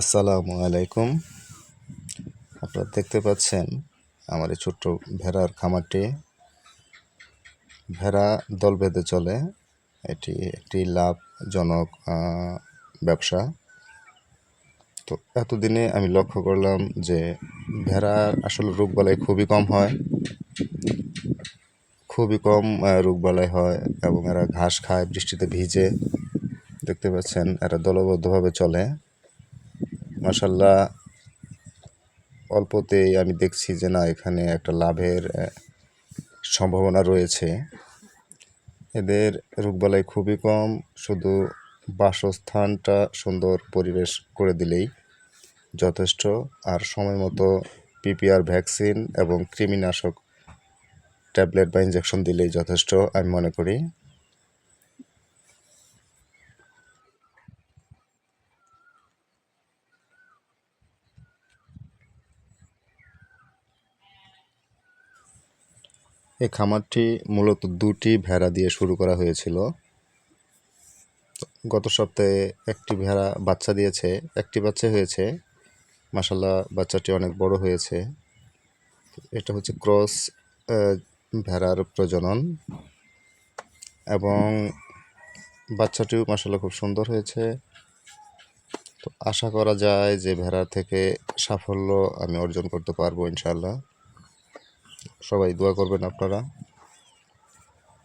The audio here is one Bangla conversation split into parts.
আসসালামু আলাইকুম। আপনারা দেখতে পাচ্ছেন আমার এই ছোট্ট ভেড়ার খামারটি। ভেড়া দল বেঁধে চলে। এটি একটি লাভজনক ব্যবসা। তো এতদিনে আমি লক্ষ্য করলাম যে ভেড়ার আসলে রোগ রোগবালাই খুবই কম হয়। খুবই কম আহ, রোগবালাই হয় এবং এরা ঘাস খায় বৃষ্টিতে ভিজে। দেখতে পাচ্ছেন এরা দলবদ্ধভাবে চলে। মাসাল্লাহ অল্পতেই আমি দেখছি যে না, এখানে একটা লাভের সম্ভাবনা রয়েছে। এদের রোগবালাই খুবই কম, শুধু বাসস্থানটা সুন্দর পরিবেশ করে দিলেই যথেষ্ট। আর সময় মতো পিপিআর ভ্যাকসিন এবং কৃমিনাশক ট্যাবলেট বা ইঞ্জেকশন দিলেই যথেষ্ট, আমি মনে করি। এই খামারটি মূলত দুটি ভেড়া দিয়ে শুরু করা হয়েছিল। গত সপ্তাহে একটি ভেড়া বাচ্চা দিয়েছে, একটি বাচ্চা হয়েছে। মাসাল্লাহ বাচ্চাটি অনেক বড় হয়েছে। এটা হচ্ছে ক্রস ভেড়ার প্রজনন। এবং বাচ্চাটিও মাসাল্লাহ খুব সুন্দর হয়েছে। তো আশা করা যায় যে ভেড়া থেকে সাফল্য আমি অর্জন করতে পারব ইনশাল্লাহ সবাই দোয়া করবেন আপনারা।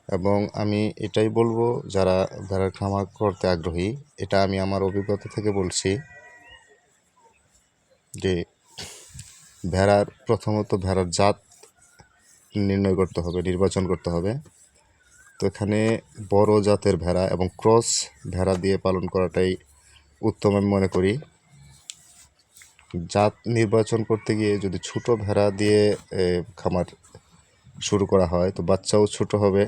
এবং আমি এটাই বলব, যারা ভেড়ার খামার করতে আগ্রহী, এটা আমি আমার অভিজ্ঞতা থেকে বলছি যে ভেড়ার প্রথমত ভেড়ার জাত নির্ণয় করতে হবে, নির্বাচন করতে হবে। তো এখানে বড় জাতের ভেড়া এবং ক্রস ভেড়া দিয়ে পালন করাটাই উত্তম আমি মনে করি। জাত নির্বাচন করতে গিয়ে যদি ছোট ভেড়া দিয়ে খামার শুরু করা হয়, তো বাচ্চাও ছোট হবে,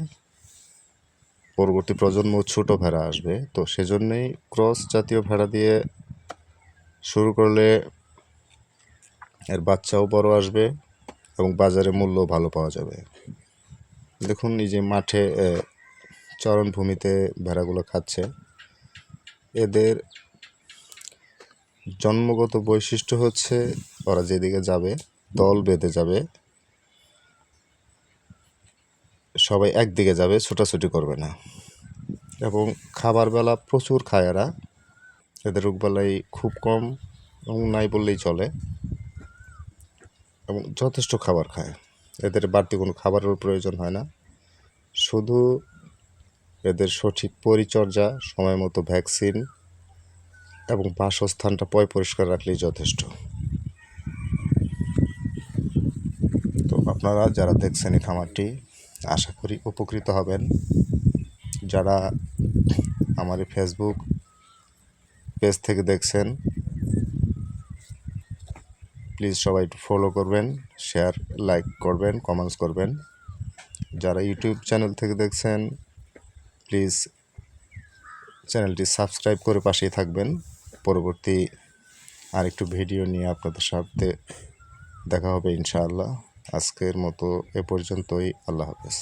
পরবর্তী প্রজন্ম ছোট ভেড়া আসবে। তো সেজন্যই ক্রস জাতীয় ভেড়া দিয়ে শুরু করলে এর বাচ্চাও বড় আসবে এবং বাজারে মূল্য ভালো পাওয়া যাবে। দেখুন এই যে মাঠে চরণভূমিতে ভেড়াগুলো খাচ্ছে। এদের জন্মগত বৈশিষ্ট্য হচ্ছে ওরা যেদিকে যাবে, দল বেঁধে যাবে। সবাই একদিকে যাবে, ছোটাছুটি করবে না। এবং খাবার বেলা প্রচুর খায় এরা। এদের রোগবালাই খুব কম এবং নাই বললেই চলে। এবং যথেষ্ট খাবার খায়। এদের বাড়তি কোনো খাবারের প্রয়োজন হয় না। শুধু এদের সঠিক পরিচর্যা, সময় মতো ভ্যাকসিন এবং বাসস্থানটা পয় পরিষ্কার রাখলেই যথেষ্ট। তো আপনারা যারা দেখছেন এই খামারটি, আশা করি উপকৃত হবেন। যারা আমার এই ফেসবুক পেজ থেকে দেখছেন প্লিজ সবাই একটু ফলো করবেন শেয়ার লাইক করবেন কমেন্টস করবেন। যারা ইউটিউব চ্যানেল থেকে দেখছেন প্লিজ চ্যানেলটি সাবস্ক্রাইব করে পাশেই থাকবেন। পরবর্তী আরেকটু ভিডিও নিয়ে আপনাদের সাথে দেখা হবে ইনশাআল্লাহ। আজকের মতো এ পর্যন্তই। আল্লাহ হাফেজ।